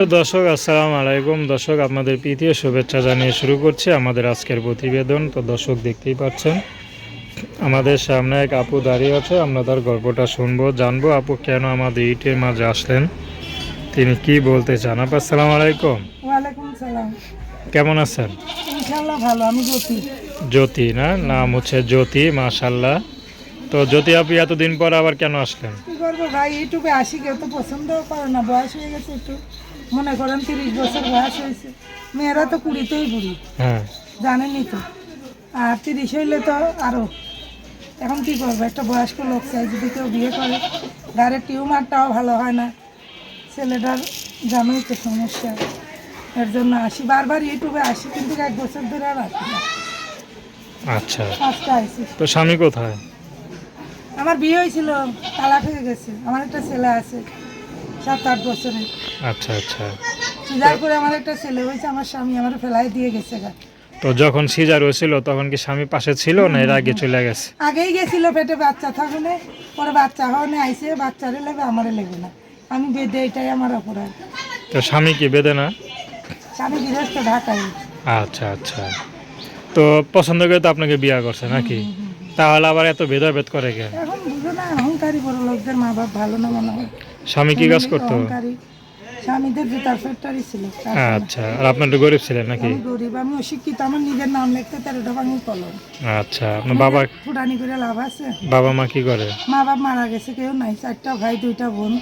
দর্শক আসসালামু আলাইকুম। দর্শক আপনাদের প্রীতীয় শুভেচ্ছা জানিয়ে শুরু করছি আমাদের আজকের প্রতিবেদন। তো দর্শক দেখতেই পাচ্ছেন আমাদের সামনে এক আপু দাঁড়িয়ে আছে। আমরা তার গল্পটা শুনব জানব আপু কেন আমাদের ইটের মাঝে আসলেন? তিনি কি বলতে চান? আপু আসসালামু আলাইকুম। কেমন আছেন? ইনশাল্লাহ ভালো আমি জ্যোতি। জ্যোতি না? নাম হচ্ছে জ্যোতি মাশাল্লাহ তো জ্যোতি আপু এতদিন পর আবার কেন আসলেন? কি করব ভাই ইউটিউবে আসি কেউ তো পছন্দ করে না বয়স হয়ে গেছে একটু। মনে করেন তিরিশ বছর বয়স হয়েছে। মেয়েরা তো কুড়িতেই বুড়ি। হ্যাঁ। জানেনই তো। আর তিরিশ হইলে তো আরও এখন কি করব? একটা বয়স্ক লোক চাই যদি কেউ বিয়ে করে। গাড়ির টিউমারটাও ভালো হয় না। ছেলেটার জানোই তো সমস্যা। এর জন্য আসি। বারবার ইউটিউবে আসি কিন্তু এক বছর ধরে আর আসি না। আচ্ছা। পাঁচটা আইসি তো স্বামী কোথায়? আমার বিয়ে হয়েছিল তালাক হয়ে গেছে। আমার একটা ছেলে আছে। সাত আট বছরের। আচ্ছা আচ্ছা। সিজার করে আমার একটা ছেলে হয়েছে আমার স্বামী আমার ফেলাই দিয়ে গেছে গা। তো যখন সিজার হয়েছিল তখন কি স্বামী পাশে ছিল না এর আগে চলে গেছে? আগেই গেছিল পেটে বাচ্চা থাকলে পরে বাচ্চা হওয়ানে আইসে বাচ্চারে লেগে আমারে লেগে না। আমি বেঁধে এটাই আমার অপরাধ। তো স্বামী কি বেদে না? স্বামী গৃহস্থ ঢাকায়। আচ্ছা আচ্ছা। তো পছন্দ করে তো আপনাকে বিয়ে করছে নাকি? তাহলে আবার এত ভেদাভেদ করে কেন? এখন বুঝো না অহংকারী বড় লোকদের মা বাপ ভালো না মনে হয়। স্বামী কি কাজ করতো? স্বামীদের জুতার ফ্যাক্টরি ছিল আচ্ছা আর আপনার গরিব ছিলেন নাকি? গরিব আমি অশিক্ষিত আমার নিজের নাম লিখতে তেরোটা ভাঙি কলম। আচ্ছা আপনার বাবা ফুটানি করে লাভ আছে। বাবা মা কি করে? মা বাপ মারা গেছে কেউ নাই চারটা ভাই দুইটা বোন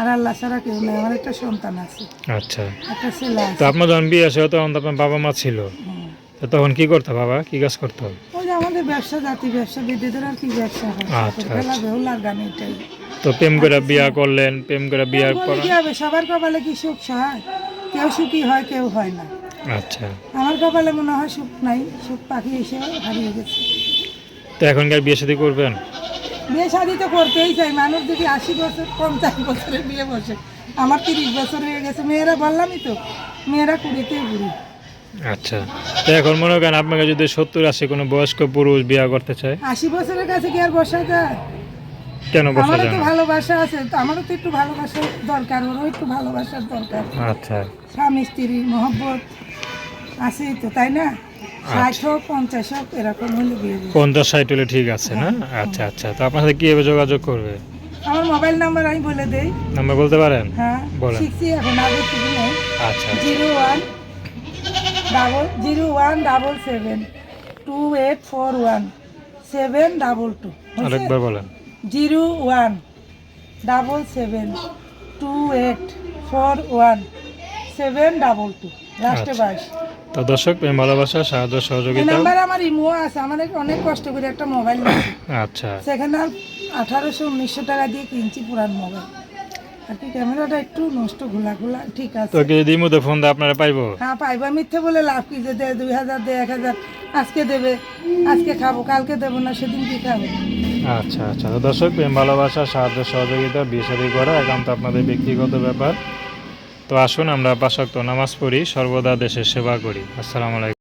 আর আল্লাহ ছাড়া কেউ নাই আমার একটা সন্তান আছে। আচ্ছা। একটা ছেলে তো আপনার যখন বিয়ে আসে তখন তো আপনার বাবা মা ছিল। তখন কি করতো বাবা? কি কাজ করতো? ওই আমাদের ব্যবসা জাতি ব্যবসা বিদ্যুতের আর কি ব্যবসা হয়। আচ্ছা, খেলা বেহুল আর গান এটাই। তো প্রেম করে বিয়া করলেন প্রেম করে বিয়ার পর কি হবে? সবার কপালে কি সুখ সহায়? কেউ সুখী হয় কেউ হয় না। আচ্ছা। আমার কপালে মনে হয় সুখ নাই সুখ পাখি এসে হারিয়ে গেছে। তো এখনকার বিয়ে শাদী করবেন? বিয়ে শাদি তো করতেই চাই। মানুষ যদি আশি বছর পঞ্চাশ বছরে বিয়ে বসে আমার তিরিশ বছর হয়ে গেছে। মেয়েরা বললামই তো মেয়েরা কুড়িতেই বুড়ি। আচ্ছা। তো এখন মনে করেন আপনাকে যদি সত্তর আশি কোনো বয়স্ক পুরুষ বিয়ে করতে চায়? আশি বছরের কাছে কি আর বসা যায়? কেন বসা যায় তো ভালোবাসা আছে আমারও তো একটু ভালোবাসার দরকার ওরও একটু ভালোবাসার দরকার। আচ্ছা। স্বামী স্ত্রী মহব্বত আছেই তো তাই না? ষাট পঞ্চাশ ষাট হলে ঠিক আছে না? আচ্ছা আচ্ছা। তো আপনার সাথে কীভাবে যোগাযোগ করবে? আমার মোবাইল নাম্বার আমি বলে দেই। নাম্বার বলতে পারেন? হ্যাঁ বলেন। শিখছি এখন আগে কিছু নেই আচ্ছা zero one double zero one double seven two eight four one seven double two. আরেকবার বলেন। Zero one double seven two eight four one seven double two. লাস্টে আচ্ছা। বাইশ। তো দর্শক প্রেম ভালোবাসা সাহায্য সহযোগিতা। নাম্বার আমার ইমো আছে আমার অনেক কষ্ট করে একটা মোবাইল আচ্ছা। সেখানে আঠারোশো উনিশশো টাকা দিয়ে কিনছি পুরান মোবাইল। আর কি ক্যামেরাটা একটু নষ্ট ঘোলা ঘোলা ঠিক আছে। যদি ফোন আপনারা পাইবো? হ্যাঁ পাইবা। মিথ্যে বলে লাভ কি যে দুই হাজার এক হাজার আজকে দেবে আজকে খাব কালকে দেবো না সেদিন কি খাব? আচ্ছা আচ্ছা। তো দর্শক প্রেম ভালোবাসা সাহায্য সহযোগিতা বিয়ে করা একান্ত আপনাদের ব্যক্তিগত ব্যাপার। তো আসুন আমরা পাশাক্ত নামাজ পড়ি সর্বদা দেশের সেবা করি। আসসালামু আলাইকুম।